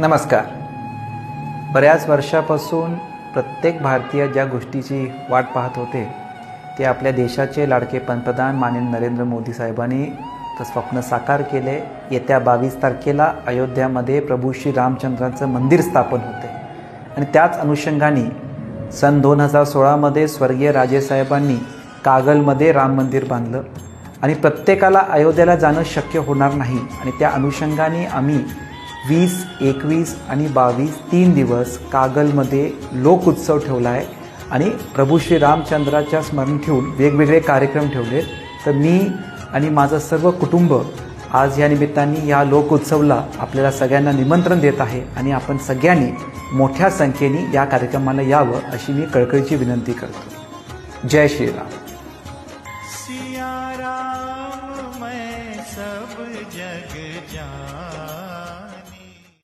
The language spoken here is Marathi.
नमस्कार. बऱ्याच वर्षापासून प्रत्येक भारतीय ज्या गोष्टीची वाट पाहत होते ते आपल्या देशाचे लाडके पंतप्रधान माननीय नरेंद्र मोदी साहेबांनी तर स्वप्न साकार केले. येत्या बावीस तारखेला अयोध्यामध्ये प्रभू श्री रामचंद्रांचं मंदिर स्थापन होते. आणि त्याच अनुषंगाने सन दोन हजार सोळामध्ये स्वर्गीय राजेसाहेबांनी कागलमध्ये राम मंदिर बांधलं. आणि प्रत्येकाला अयोध्येला जाणं शक्य होणार नाही. आणि त्या अनुषंगाने आम्ही वीस एकवीस आणि बावीस तीन दिवस कागलमध्ये लोक उत्सव ठेवला आहे आणि प्रभू श्री रामचंद्राच्या स्मरण ठेवून वेगवेगळे कार्यक्रम ठेवले. तर मी आणि माझं सर्व कुटुंब आज या निमित्ताने या लोक उत्सवला आपल्याला सगळ्यांना निमंत्रण देत आहे आणि आपण सगळ्यांनी मोठ्या संख्येने या कार्यक्रमाला यावं अशी मी कळकळीची विनंती करतो. जय श्रीराम. सिया सब जग जा